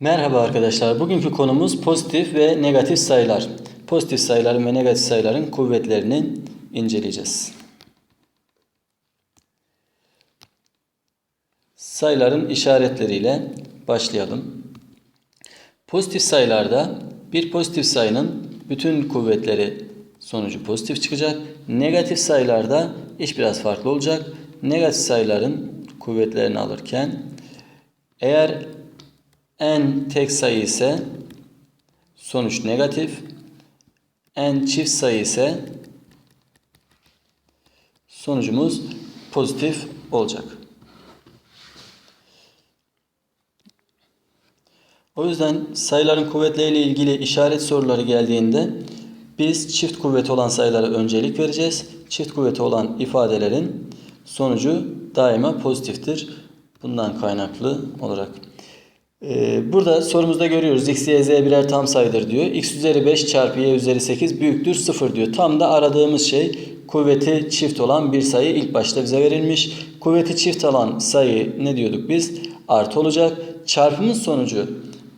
Merhaba arkadaşlar. Bugünkü konumuz pozitif ve negatif sayılar. Pozitif sayıların ve negatif sayıların kuvvetlerini inceleyeceğiz. Sayıların işaretleriyle başlayalım. Pozitif sayılarda bir pozitif sayının bütün kuvvetleri sonucu pozitif çıkacak. Negatif sayılarda iş biraz farklı olacak. Negatif sayıların kuvvetlerini alırken eğer n tek sayı ise sonuç negatif. n çift sayı ise sonucumuz pozitif olacak. O yüzden sayıların kuvvetleriyle ilgili işaret soruları geldiğinde biz çift kuvveti olan sayılara öncelik vereceğiz. Çift kuvveti olan ifadelerin sonucu daima pozitiftir. Bundan kaynaklı olarak. Ee, burada sorumuzda görüyoruz x, y, z birer tam sayıdır diyor. x üzeri 5 çarpı y üzeri 8 büyüktür 0 diyor. Tam da aradığımız şey kuvveti çift olan bir sayı ilk başta bize verilmiş. Kuvveti çift olan sayı ne diyorduk biz? Artı olacak. Çarpımın sonucu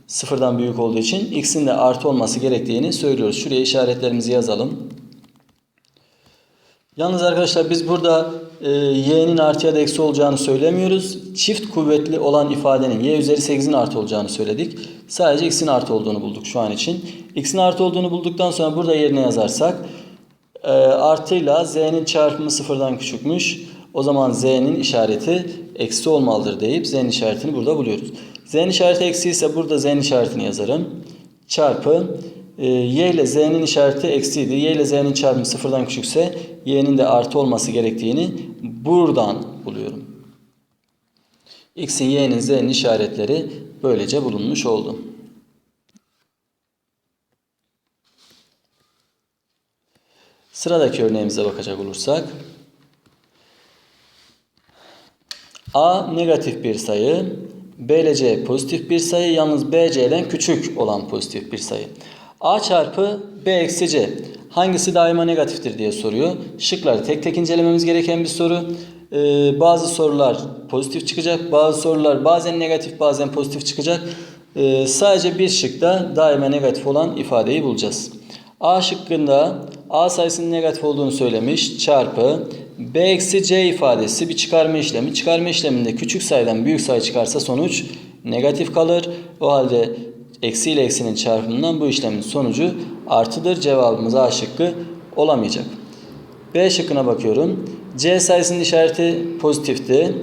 sıfırdan büyük olduğu için x'in de artı olması gerektiğini söylüyoruz. Şuraya işaretlerimizi yazalım. Yalnız arkadaşlar biz burada e, y'nin artı ya da eksi olacağını söylemiyoruz. Çift kuvvetli olan ifadenin y üzeri 8'in artı olacağını söyledik. Sadece x'in artı olduğunu bulduk şu an için. x'in artı olduğunu bulduktan sonra burada yerine yazarsak e, artıyla z'nin çarpımı sıfırdan küçükmüş. O zaman z'nin işareti eksi olmalıdır deyip z'nin işaretini burada buluyoruz. z'nin işareti eksi ise burada z'nin işaretini yazarım. Çarpı e, y ile z'nin işareti eksiydi. Y ile z'nin çarpımı sıfırdan küçükse y'nin de artı olması gerektiğini buradan buluyorum. x'in, y'nin, z'nin işaretleri böylece bulunmuş oldu. Sıradaki örneğimize bakacak olursak A negatif bir sayı, B ile C pozitif bir sayı, yalnız B C'den küçük olan pozitif bir sayı. A çarpı B eksi C hangisi daima negatiftir diye soruyor. Şıkları tek tek incelememiz gereken bir soru. Ee, bazı sorular pozitif çıkacak, bazı sorular bazen negatif bazen pozitif çıkacak. Ee, sadece bir şıkta daima negatif olan ifadeyi bulacağız. A şıkkında A sayısının negatif olduğunu söylemiş. Çarpı B eksi C ifadesi bir çıkarma işlemi. Çıkarma işleminde küçük sayıdan büyük sayı çıkarsa sonuç negatif kalır. O halde eksi ile eksinin çarpımından bu işlemin sonucu artıdır. Cevabımız A şıkkı olamayacak. B şıkkına bakıyorum. C sayısının işareti pozitifti.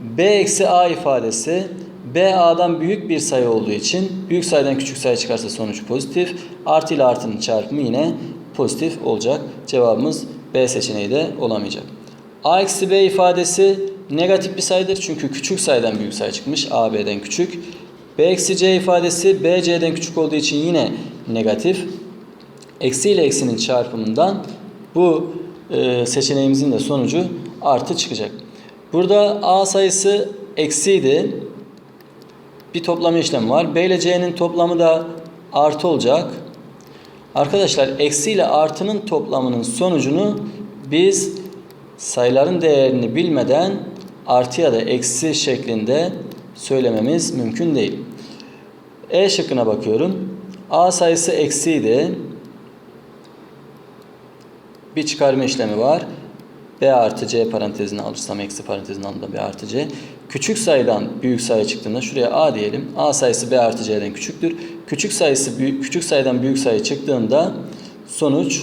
B eksi A ifadesi B A'dan büyük bir sayı olduğu için büyük sayıdan küçük sayı çıkarsa sonuç pozitif. Artı ile artının çarpımı yine pozitif olacak. Cevabımız B seçeneği de olamayacak. A eksi B ifadesi negatif bir sayıdır. Çünkü küçük sayıdan büyük sayı çıkmış. A B'den küçük. B eksi C ifadesi B C'den küçük olduğu için yine negatif. Eksi ile eksinin çarpımından bu e, seçeneğimizin de sonucu artı çıkacak. Burada A sayısı eksiydi. Bir toplama işlemi var. B ile C'nin toplamı da artı olacak. Arkadaşlar eksi ile artının toplamının sonucunu biz sayıların değerini bilmeden artı ya da eksi şeklinde söylememiz mümkün değil. E şıkkına bakıyorum. A sayısı eksiydi. Bir çıkarma işlemi var. B artı C parantezine alırsam eksi parantezinin altında B artı C. Küçük sayıdan büyük sayı çıktığında şuraya A diyelim. A sayısı B artı C'den küçüktür. Küçük sayısı büyük, küçük sayıdan büyük sayı çıktığında sonuç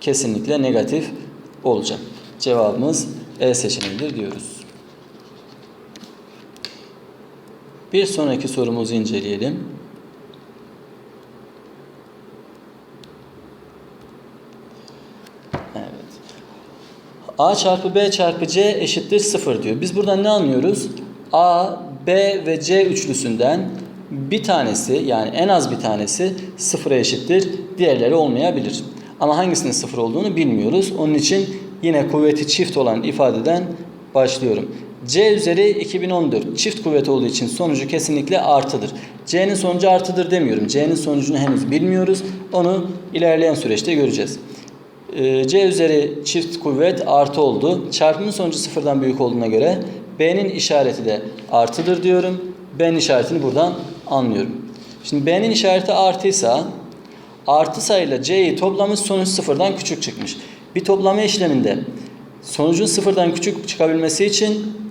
kesinlikle negatif olacak. Cevabımız E seçeneğidir diyoruz. Bir sonraki sorumuzu inceleyelim. Evet. A çarpı B çarpı C eşittir 0 diyor. Biz buradan ne anlıyoruz? A, B ve C üçlüsünden bir tanesi yani en az bir tanesi sıfıra eşittir. Diğerleri olmayabilir. Ama hangisinin sıfır olduğunu bilmiyoruz. Onun için yine kuvveti çift olan ifadeden başlıyorum. C üzeri 2014 çift kuvvet olduğu için sonucu kesinlikle artıdır. C'nin sonucu artıdır demiyorum. C'nin sonucunu henüz bilmiyoruz. Onu ilerleyen süreçte göreceğiz. Ee, C üzeri çift kuvvet artı oldu. Çarpımın sonucu sıfırdan büyük olduğuna göre B'nin işareti de artıdır diyorum. B'nin işaretini buradan anlıyorum. Şimdi B'nin işareti artıysa artı sayıyla C'yi toplamış sonuç sıfırdan küçük çıkmış. Bir toplama işleminde sonucun sıfırdan küçük çıkabilmesi için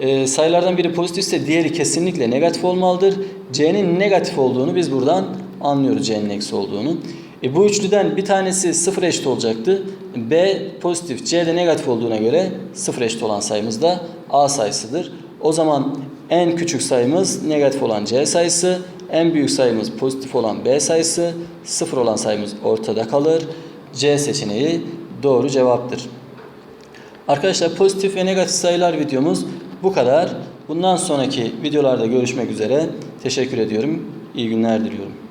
e, sayılardan biri pozitifse diğeri kesinlikle negatif olmalıdır. C'nin negatif olduğunu biz buradan anlıyoruz C'nin eksi olduğunu. E, bu üçlüden bir tanesi sıfır eşit olacaktı. B pozitif, C de negatif olduğuna göre sıfır eşit olan sayımız da A sayısıdır. O zaman en küçük sayımız negatif olan C sayısı, en büyük sayımız pozitif olan B sayısı, sıfır olan sayımız ortada kalır. C seçeneği doğru cevaptır. Arkadaşlar pozitif ve negatif sayılar videomuz bu kadar. Bundan sonraki videolarda görüşmek üzere. Teşekkür ediyorum. İyi günler diliyorum.